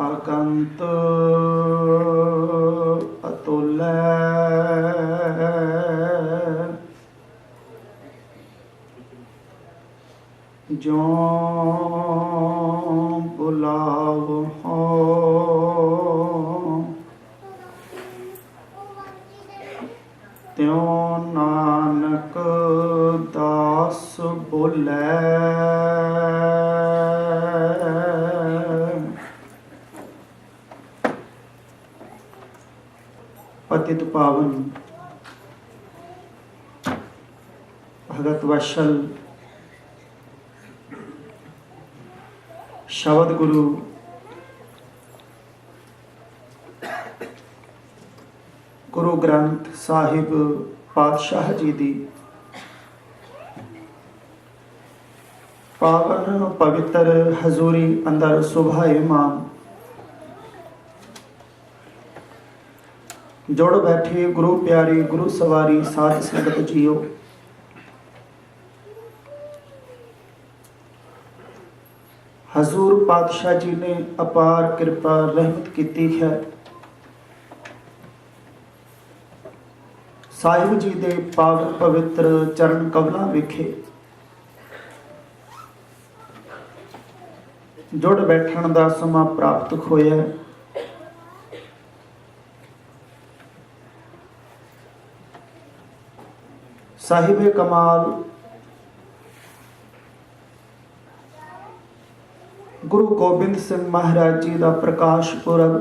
ਅਕੰਤ ਅਤੁਲੈ। ਜੋ ਬੁਲਾਵ ਹੋ ਤਿਉ ਨਾਨਕ ਦਾਸ ਬੋਲੇ। ਪਤਿਤ ਪਾਵਨ ਭਗਤ ਵਸ਼ਲ। ਸ਼ਬਦ ਗੁਰੂ। ਗੁਰੂ ਗ੍ਰੰਥ ਸਾਹਿਬ ਪਾਤਸ਼ਾਹ ਜੀ ਦੀ। ਪਾਵਨ ਪਵਿੱਤਰ ਹਜ਼ੂਰੀ ਅੰਦਰ ਸੁਭਾਏਮਾਨ ਜੁੜ ਬੈਠੇ ਗੁਰੂ ਪਿਆਰੇ, ਗੁਰੂ ਸਵਾਰੀ, ਸਾਧ ਸੰਗਤ ਜੀਓ ਹਜ਼ੂਰ ਪਾਤਸ਼ਾਹ ਜੀ ਨੇ ਅਪਾਰ ਕਿਰਪਾ ਰਹਿਮਤ ਕੀਤੀ ਹੈ ਸਾਹਿਬ ਜੀ ਦੇ ਪਾਵਨ ਪਵਿੱਤਰ ਚਰਨ ਕਮਲਾਂ ਵਿਖੇ ਜੁੜ ਬੈਠਣ ਦਾ ਸਮਾਂ ਪ੍ਰਾਪਤ ਹੋਇਆ ਹੈ। ਸਾਹਿਬ ਕਮਾਲ। ਗੁਰੂ ਗੋਬਿੰਦ ਸਿੰਘ ਮਹਾਰਾਜ ਜੀ ਦਾ ਪ੍ਰਕਾਸ਼ ਪੁਰਬ।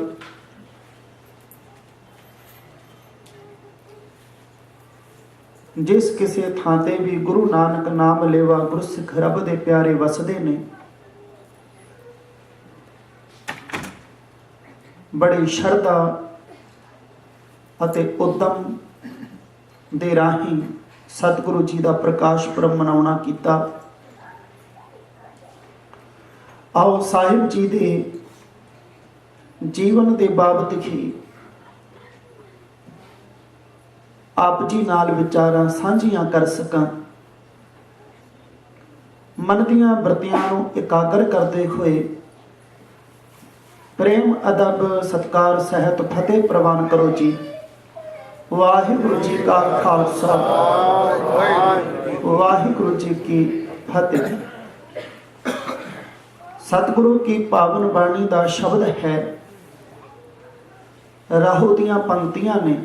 ਜਿਸ ਕਿਸੇ ਥਾਂ ਤੇ ਵੀ ਗੁਰੂ ਨਾਨਕ ਨਾਮ ਲੈਵਾ ਗੁਰਸਿੱਖ ਰੱਬ ਦੇ ਪਿਆਰੇ ਵਸਦੇ ਨੇ, ਬੜੀ ਸ਼ਰਧਾ ਅਤੇ ਉਦਮ ਦੇ ਰਾਹੀਂ ਸਤਿਗੁਰੂ ਜੀ ਦਾ ਪ੍ਰਕਾਸ਼ ਪੁਰਬ ਮਨਾਉਣਾ ਕੀਤਾ। ਆਓ ਸਾਹਿਬ ਜੀ ਦੇ ਜੀਵਨ ਦੇ ਬਾਬਤ ਹੀ ਆਪ ਜੀ ਨਾਲ ਵਿਚਾਰਾਂ ਸਾਂਝੀਆਂ ਕਰ ਸਕਾਂ। ਮਨ ਦੀਆਂ ਬਰਤੀਆਂ ਨੂੰ ਇਕਾਗਰ ਕਰਦੇ ਹੋਏ ਪ੍ਰੇਮ, ਅਦਬ, ਸਤਕਾਰ, ਸਹਿਤ, ਫਤਿਹ ਪ੍ਰਵਾਨ ਕਰੋ ਜੀ। ਵਾਹਿਗੁਰੂ ਜੀ ਕਾ ਖਾਲਸਾ। ਵਾਹਿਗੁਰੂ ਜੀ ਕੀ ਫਤਿਹ। ਸਤਿਗੁਰੂ ਕੀ ਪਾਵਨ ਬਾਣੀ ਦਾ ਸ਼ਬਦ ਹੈ, ਰਾਹੂ ਦੀਆਂ ਪੰਕਤੀਆਂ ਨੇ।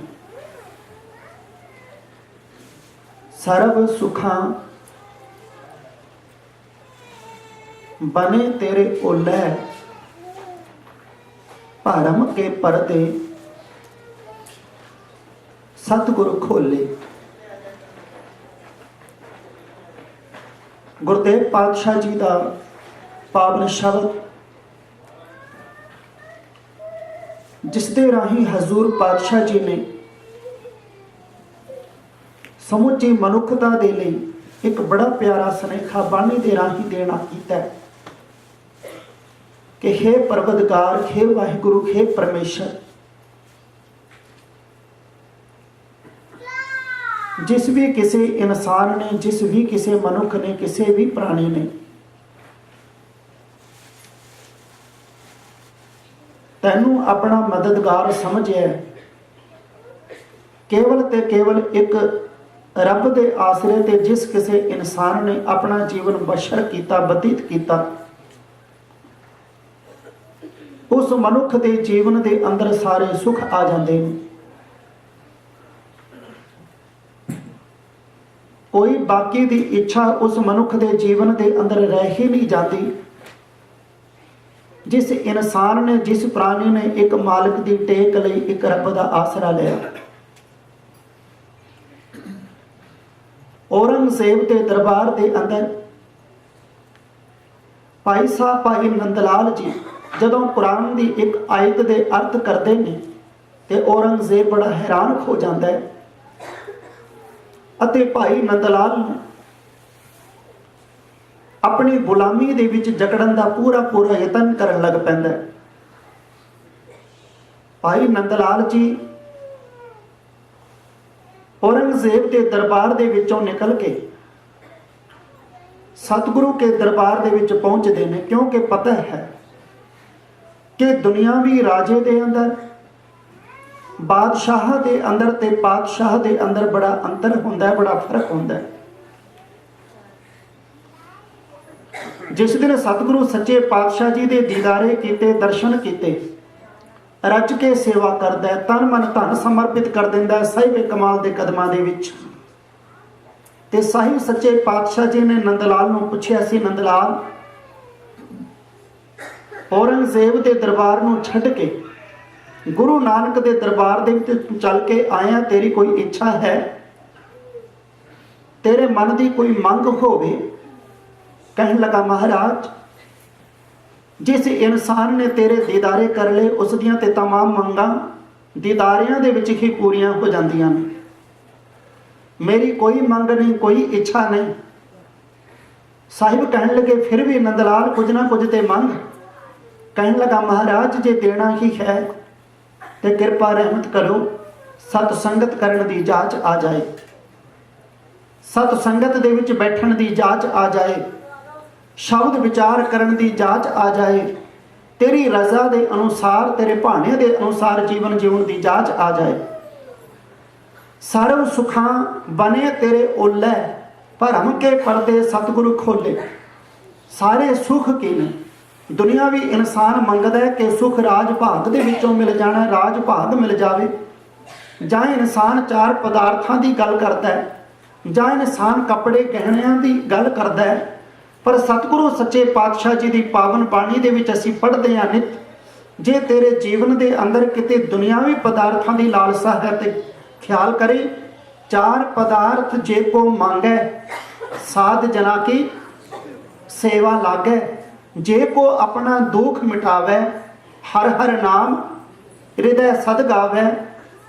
ਸਰਬ ਸੁਖਾਂ ਬਨੇ ਤੇਰੇ ਓਲੇ, ਭਰਮ ਕੇ ਪਰਦੇ ਸਤਿਗੁਰੂ ਖੋਲੇ। ਗੁਰਦੇਵ ਪਾਤਸ਼ਾਹ ਜੀ ਦਾ ਪਾਵਨ ਸ਼ਬਦ ਜਿਸ ਦੇ ਰਾਹੀਂ ਹਜ਼ੂਰ ਪਾਤਸ਼ਾਹ ਜੀ ਨੇ ਸਮੁੱਚੀ ਮਨੁੱਖਤਾ ਦੇ ਲਈ ਇੱਕ ਬੜਾ ਪਿਆਰਾ ਸੁਨੇਖਾ ਬਾਣੀ ਦੇ ਰਾਹੀਂ ਦੇਣਾ ਕੀਤਾ ਹੈ ਕਿ हे ਪਰਵਦਗਾਰ हे ਵਾਹਿਗੁਰੂ हे ਪਰਮੇਸ਼ਰ ਜਿਸ ਵੀ ਕਿਸੇ ਇਨਸਾਨ ਨੇ, ਜਿਸ ਵੀ ਕਿਸੇ ਮਨੁੱਖ ਨੇ, ਕਿਸੇ ਵੀ ਪ੍ਰਾਣੀ ਨੇ। ਤੈਨੂੰ ਆਪਣਾ ਮਦਦਗਾਰ ਸਮਝਿਆ ਕੇਵਲ ਤੇ ਕੇਵਲ ਇੱਕ ਰੱਬ ਦੇ ਆਸਰੇ ਤੇ ਜਿਸ ਕਿਸੇ ਇਨਸਾਨ ਨੇ ਆਪਣਾ ਜੀਵਨ ਬਸ਼ਰ ਕੀਤਾ, ਬਤੀਤ ਕੀਤਾ, ਉਸ ਮਨੁੱਖ ਦੇ ਜੀਵਨ ਦੇ ਅੰਦਰ ਸਾਰੇ ਸੁੱਖ ਆ ਜਾਂਦੇ ਨੇ। ਕੋਈ ਬਾਕੀ ਦੀ ਇੱਛਾ ਉਸ ਮਨੁੱਖ ਦੇ ਜੀਵਨ ਦੇ ਅੰਦਰ ਰਹਿ ਹੀ ਨਹੀਂ ਜਾਂਦੀ। ਜਿਸ ਇਨਸਾਨ ਨੇ, ਜਿਸ ਪ੍ਰਾਣੀ ਨੇ ਇੱਕ ਮਾਲਕ ਦੀ ਟੇਕ ਲਈ ਇੱਕ ਰੱਬ ਦਾ ਆਸਰਾ ਲਿਆ। ਔਰੰਗਜ਼ੇਬ ਦੇ ਦਰਬਾਰ ਦੇ ਅੰਦਰ ਭਾਈ ਸਾਹਿਬ ਭਾਈ ਨੰਦ ਲਾਲ ਜੀ ਜਦੋਂ ਕੁਰਾਨ ਦੀ ਇੱਕ ਆਇਤ ਦੇ ਅਰਥ ਕਰਦੇ ਨੇ ਤੇ ਔਰੰਗਜ਼ੇਬ ਬੜਾ ਹੈਰਾਨ ਹੋ ਜਾਂਦਾ ਹੈ। ਅਤੇ ਭਾਈ ਨੰਦਲਾਲ ਨੂੰ। ਆਪਣੀ ਗੁਲਾਮੀ ਦੇ ਵਿੱਚ ਜਕੜਨ ਦਾ ਪੂਰਾ ਪੂਰਾ ਯਤਨ ਕਰਨ ਲੱਗ ਪੈਂਦਾ ਹੈ। ਭਾਈ ਨੰਦਲਾਲ ਜੀ ਔਰੰਗਜ਼ੇਬ ਦੇ ਦਰਬਾਰ ਦੇ ਵਿੱਚੋਂ ਨਿਕਲ ਕੇ ਸਤਿਗੁਰੂ ਕੇ ਦਰਬਾਰ ਦੇ ਵਿੱਚ ਪਹੁੰਚਦੇ ਨੇ, ਕਿਉਂਕਿ ਪਤਾ ਹੈ ਕਿ ਦੁਨਿਆਵੀ ਰਾਜੇ ਦੇ ਅੰਦਰ ਬਾਦਸ਼ਾਹ ਦੇ ਅੰਦਰ ਤੇ ਪਾਤਸ਼ਾਹ ਦੇ ਅੰਦਰ ਬੜਾ ਅੰਤਰ ਹੁੰਦਾ ਹੈ, ਬੜਾ ਫ਼ਰਕ ਹੁੰਦਾ ਹੈ। ਜਿਸ ਦਿਨ ਸਤਿਗੁਰੂ ਸੱਚੇ ਪਾਤਸ਼ਾਹ ਜੀ ਦੇ ਦੀਦਾਰੇ ਕੀਤੇ, ਦਰਸ਼ਨ ਕੀਤੇ, ਰੱਜ ਕੇ ਸੇਵਾ ਕਰਦਾ ਹੈ, ਤਨ ਮਨ ਧਨ ਸਮਰਪਿਤ ਕਰ ਦਿੰਦਾ ਹੈ ਸਾਹਿਬ ਕਮਾਲ ਦੇ ਕਦਮਾਂ ਦੇ ਵਿੱਚ। ਤੇ ਸਾਹਿਬ ਸੱਚੇ ਪਾਤਸ਼ਾਹ ਜੀ ਨੇ ਨੰਦ ਲਾਲ ਨੂੰ ਪੁੱਛਿਆ ਸੀ ਨੰਦ ਲਾਲ ਔਰੰਗਜ਼ੇਬ ਦੇ ਦਰਬਾਰ ਨੂੰ ਛੱਡ ਕੇ ਗੁਰੂ ਨਾਨਕ ਦੇ ਦਰਬਾਰ ਦੇ ਵਿੱਚ ਤੂੰ ਚੱਲ ਕੇ ਆਇਆ ਤੇਰੀ ਕੋਈ ਇੱਛਾ ਹੈ ਤੇਰੇ ਮਨ ਦੀ ਕੋਈ ਮੰਗ ਹੋਵੇ ਕਹਿਣ ਲਗਾ ਮਹਾਰਾਜ ਜਿਸ ਇਨਸਾਨ ਨੇ ਤੇਰੇ ਦੀਦਾਰੇ ਕਰ ਲਏ ਉਸ ਦੀਆਂ ਤੇ तमाम ਮੰਗਾਂ ਦੀਦਾਰਿਆਂ ਦੇ ਵਿੱਚ ਹੀ ਪੂਰੀਆਂ ਹੋ ਜਾਂਦੀਆਂ ਨੇ ਮੇਰੀ ਕੋਈ ਮੰਗ ਨਹੀਂ ਕੋਈ ਇੱਛਾ ਨਹੀਂ ਸਾਹਿਬ ਕਹਿਣ ਲੱਗੇ ਫਿਰ ਵੀ ਨੰਦਲਾਲ ਕੁਝ ਨਾ ਕੁਝ ਤੇ ਮੰਗ ਕਹਿਣ ਲਗਾ ਮਹਾਰਾਜ ਜੇ ਦੇਣਾ ਹੀ ਹੈ ਤੇ ਕਿਰਪਾ ਰਹਿਮਤ ਕਰੋ, ਸਤ ਸੰਗਤ ਕਰਨ ਦੀ ਜਾਂਚ ਆ ਜਾਏ। ਸਤ ਸੰਗਤ ਦੇ ਵਿੱਚ ਬੈਠਣ ਦੀ ਜਾਂਚ ਆ ਜਾਏ। ਸ਼ਬਦ ਵਿਚਾਰ ਕਰਨ ਦੀ ਜਾਂਚ ਆ ਜਾਏ। ਤੇਰੀ ਰਜ਼ਾ ਦੇ ਅਨੁਸਾਰ, ਤੇਰੇ ਭਾਣੇ ਦੇ ਅਨੁਸਾਰ ਜੀਵਨ ਜਿਉਣ ਦੀ ਜਾਂਚ ਆ ਜਾਏ। ਸਰਬ ਸੁਖਾਂ ਬਨੇ ਤੇਰੇ ਓਲੇ, ਭਰਮ ਕੇ ਪਰਦੇ ਸਤਿਗੁਰੂ ਖੋਲੇ। ਸਾਰੇ ਸੁਖ ਕੀ ਨੇ ਦੁਨਿਆਵੀ ਇਨਸਾਨ ਮੰਗਦਾ ਹੈ ਕਿ ਸੁਖ ਰਾਜ ਭਾਗ ਦੇ ਵਿੱਚੋਂ ਮਿਲ ਜਾਣਾ, ਰਾਜ ਭਾਗ ਮਿਲ ਜਾਵੇ। ਜਾਂ ਇਨਸਾਨ ਚਾਰ ਪਦਾਰਥਾਂ ਦੀ ਗੱਲ ਕਰਦਾ ਹੈ, ਜਾਂ ਇਨਸਾਨ ਕੱਪੜੇ ਗਹਿਣਿਆਂ ਦੀ ਗੱਲ ਕਰਦਾ ਹੈ, ਪਰ ਸਤਿਗੁਰੂ ਸੱਚੇ ਪਾਤਸ਼ਾਹ ਜੀ ਦੀ ਪਾਵਨ ਬਾਣੀ ਦੇ ਵਿੱਚ ਅਸੀਂ ਪੜ੍ਹਦੇ ਹਾਂ, ਨਿਤ। ਜੇ ਤੇਰੇ ਜੀਵਨ ਦੇ ਅੰਦਰ ਕਿਤੇ ਦੁਨਿਆਵੀ ਪਦਾਰਥਾਂ ਦੀ ਲਾਲਸਾ ਹੈ ਤੇ ਖਿਆਲ ਕਰੇ, ਚਾਰ ਪਦਾਰਥ ਜੇ ਕੋ ਮੰਗੈ, ਸਾਧ ਜਨਾ ਕੀ ਸੇਵਾ ਲਾਗੈ। ਜੇ ਕੋ ਆਪਣਾ ਦੁੱਖ ਮਿਟਾਵੇ, ਹਰ ਹਰ ਨਾਮ ਹਿਰਦੈ ਸਦ ਗਾਵੇ।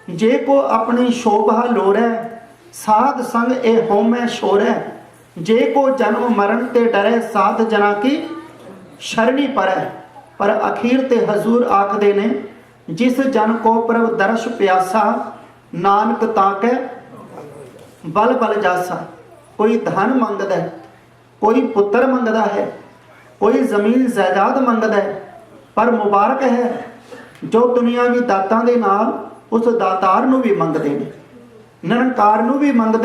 ਜੇ ਕੋ ਆਪਣੀ ਸ਼ੋਭਾ ਲੋੜੈ, ਸਾਧ ਸੰਗ ਇਹ ਹੋਮੈ ਸ਼ੋਰੈ। ਜੇ ਕੋ ਜਨਮ ਮਰਨ ਤੇ ਡਰੈ, ਸਾਧ ਜਨਾ ਕੀ ਸ਼ਰਣੀ ਪਰੈ। ਪਰ ਅਖੀਰ ਤੇ ਹਜ਼ੂਰ ਆਖਦੇ ਨੇ, ਜਿਸ ਜਨ ਕੋ ਪ੍ਰਭ ਦਰਸ਼ ਪਿਆਸਾ, ਨਾਨਕ ਤਾਕੈ ਬਲ ਬਲ ਜਾਸਾ। ਕੋਈ ਧਨ ਮੰਗਦਾ ਕੋਈ ਪੁੱਤਰ ਮੰਗਦਾ ਹੈ ਕੋਈ ਜ਼ਮੀਨ ਜਾਇਦਾਦ ਮੰਗਦਾ ਹੈ, ਪਰ ਮੁਬਾਰਕ ਹੈ, ਜੋ ਦੁਨੀਆਵੀ ਦਾਤਾਂ ਦੇ ਨਾਲ ਉਸ ਦਾਤਾਰ ਨੂੰ ਵੀ ਮੰਗਦੇ ਨੇ, ਨਿਰੰਕਾਰ ਨੂੰ ਵੀ ਮੰਗਦੇ